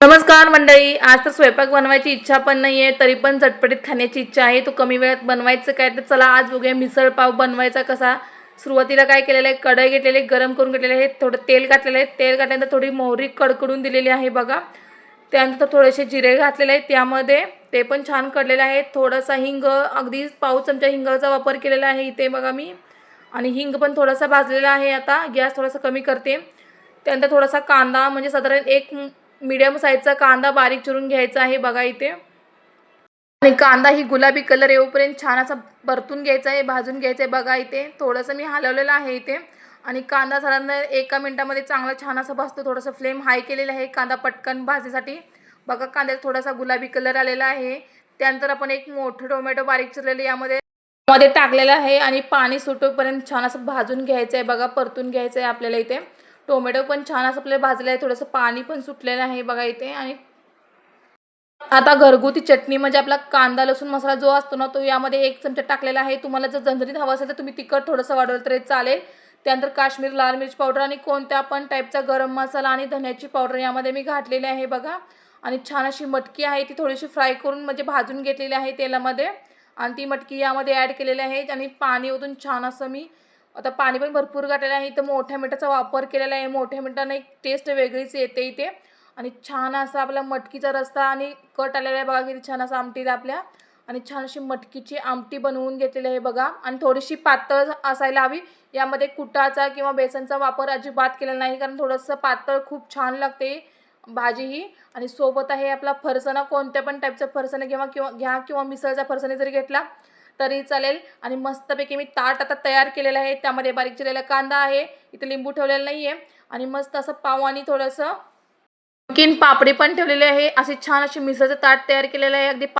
नमस्कार मंडळी आज तर स्वयंपाक बनवायची इच्छा पण नाही आहे तरी पण चटपटीत खाण्याची इच्छा आहे. तो कमी वेळात बनवायचं काय? तर चला आज बघूया मिसळ पाव बनवायचा कसा? सुरुवातीला काय केलेलं आहे? कढई घेतलेली आहे, गरम करून घेतलेले आहे. थोडं तेल घातलेलं आहे. तेल घातल्यानंतर थोडी मोहरी कडकडून दिलेली आहे बघा. त्यानंतर थोडेसे जिरे घातलेले आहेत. त्यामध्ये ते पण छान कडलेले आहे थोडासा हिंग अगदी पाव चमचा हिंगाचा वापर केलेला आहे इथे बघा मी. आणि हिंग पण थोडासा भाजलेला आहे आता. गॅस थोडासा कमी करते. त्यानंतर थोडासा कांदा म्हणजे साधारण एक मीडियम साईजचा कांदा बारीक चिरून घ्यायचा आहे बघा इथे. आणि कांदा ही गुलाबी कलर येऊपर्यंत छान असा परतून घ्यायचा आहे भाजून घ्यायचं आहे बघा इथे. थोडंसं मी हलवलेलं आहे इथे. आणि कांदा साधारण एका मिनटामध्ये चांगला छान असा भाजतो थोडंसं फ्लेम हाय केलेला आहे कांदा पटकन भाजीसाठी. बघा कांद्यात थोडासा गुलाबी कलर आलेला आहे. त्यानंतर आपण एक मोठं टोमॅटो बारीक चिरलेलं यामध्ये मध्ये टाकलेलं आहे आणि पाणी सुटोपर्यंत छान असं भाजून घ्यायचं आहे बघा परतून घ्यायचं आहे आपल्याला इथे. टोमॅटो पण छान असं आपल्याला भाजलं आहे. थोडंसं पाणी पण सुटलेलं आहे बघा इथे. आणि आता घरगुती चटणी म्हणजे आपला कांदा लसूण मसाला जो असतो ना तो यामध्ये एक चमचा टाकलेला आहे. तुम्हाला जर झणझणीत हवा असेल तर तुम्ही तिखट थोडंसं वाढवलं तरी चालेल. त्यानंतर काश्मीर लाल मिरच पावडर आणि कोणत्या पण टाईपचा गरम मसाला आणि धन्याची पावडर यामध्ये मी घातलेली आहे बघा. आणि छान अशी मटकी आहे ती थोडीशी फ्राय करून म्हणजे भाजून घेतलेली आहे तेलामध्ये. आणि ती मटकी यामध्ये ॲड केलेली आहे. आणि पाणी ओतून छान असं मी आता पाणी पण भरपूर घातलेलं आहे. इथं मोठ्या मिठाचा वापर केलेला आहे. मोठ्या मिठाने एक टेस्ट वेगळीच येते इथे. आणि छान असा आपला मटकीचा रस्ता आणि कट आलेला आहे बघा किती छान असा आमटीला आपल्या. आणि छान अशी मटकीची आमटी बनवून घेतलेली आहे बघा. आणि थोडीशी पातळ असायला हवी. यामध्ये कुटाचा किंवा बेसनचा वापर अजिबात केलेला नाही कारण थोडंसं पातळ खूप छान लागते भाजी ही. आणि सोबत आहे आपला फरसाणा कोणत्या पण टाईपचा फरसाणा किंवा किंवा घ्या किंवा मिसळचा फरसाणा जरी घेतला तरी चालेल. आणि मस्तपैकी मी ताट आता तयार केलेलं आहे. त्यामध्ये बारीक चिरलेला कांदा आहे. इथे लिंबू ठेवलेला नाही आहे आणि मस्त असं पाव आणि थोडंसं किन पापडी पण ठेवलेली आहे. असे छान असे मिसळचं ताट तयार केलेलं आहे. अगदी